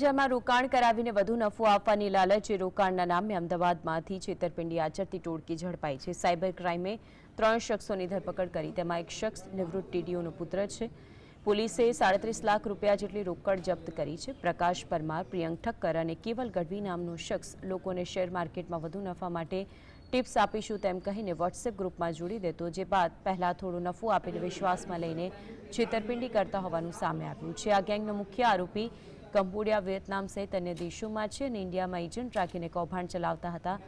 જેમાં રોકાણ કરાવીને વધુ નફો આપવાની લાલચે રોકાણના નામે અમદાવાદમાંથી છેતરપિંડી આચરતી ટોળકી ઝડપાઈ છે. સાયબર ક્રાઇમે ત્રણ શખ્સોની ધરપકડ કરી. તેમાં એક શખ્સ નિવૃત્ત ટીડીઓનો પુત્ર છે. પોલીસે સાડત્રીસ લાખ રૂપિયા જેટલી રોકડ જપ્ત કરી છે. પ્રકાશ પરમાર, પ્રિયંક ઠક્કર અને કેવલ ગઢવી નામનો શખ્સ લોકોને શેર માર્કેટમાં વધુ નફા માટે ટિપ્સ આપીશું તેમ કહીને વોટ્સએપ ગ્રુપમાં જોડી દેતો, જે બાદ પહેલા થોડો નફો આપીને વિશ્વાસમાં લઈને છેતરપિંડી કરતા હોવાનું સામે આવ્યું છે. આ ગેંગનો મુખ્ય આરોપી કંબોડિયા, વિયેતનામ સહિત અન્ય દેશોમાં છે અને ઇન્ડિયામાં એજન્ટ રાખીને કૌભાંડ ચલાવતા હતા.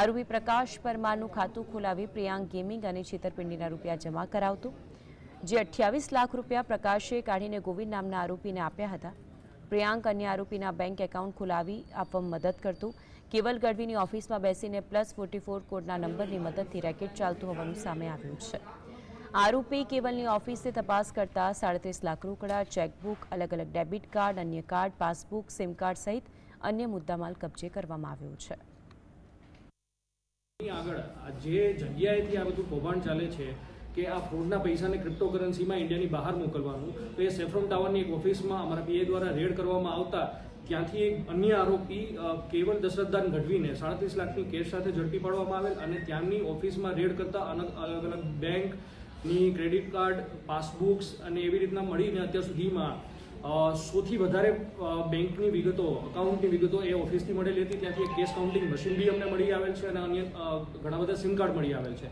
આરોપી પ્રકાશ પરમારનું ખાતું ખોલાવી પ્રિયાંક ગેમિંગ અને છેતરપિંડીના રૂપિયા જમા કરાવતું. જે અઠ્યાવીસ લાખ રૂપિયા પ્રકાશે કાઢીને ગોવિંદ નામના આરોપીને આપ્યા હતા. પ્રિયાંક અન્ય આરોપીના બેંક એકાઉન્ટ ખોલાવી આપવામાં મદદ કરતું. કેવલ ગઢવીની ઓફિસમાં બેસીને પ્લસ ફોર્ટી ફોર કોડના નંબરની મદદથી રેકેટ ચાલતું હોવાનું સામે આવ્યું છે. આરોપી કેવલની ઓફિસે તપાસ કરતા સાડત્રીસ લાખ રોકડા ચેકબુક અલગ અલગ ડેબિટ કાર્ડ અન્ય કાર્ડ પાસબુક સિમ કાર્ડ સહિત અન્ય મુદ્દામાલ કબજે કરવામાં આવ્યો છે આગળ જે જગ્યાએથી આ બધું કૌભાંડ ચાલે છે કે આ ફ્રોડના પૈસાને ક્રિપ્ટોકરન્સીમાં ઇન્ડિયાની બહાર મોકલવાનું, તો એ સેફ્રોન ટાવરની એક ઓફિસમાં અમારા પીએ દ્વારા રેડ કરવામાં આવતા, ત્યાંથી એક અન્ય આરોપી કેવલ દશરથદાન ગઢવીને સાડત્રીસ લાખની કેસ સાથે ઝડપી પાડવામાં આવેલ અને ત્યાંની ઓફિસમાં રેડ કરતા અલગ અલગ અલગ બેંકની ક્રેડિટ કાર્ડ, પાસબુક્સ અને એવી રીતના મળીને અત્યાર સુધીમાં સૌથી વધારે બેંકની વિગતો અકાઉન્ટની વિગતો એ ઓફિસથી મળેલી હતી. ત્યાંથી એક કેશ કાઉન્ટિંગ મશીન બી અમને મળી આવેલ છે અને અન્ય ઘણા બધા સિમ કાર્ડ મળી આવેલ છે.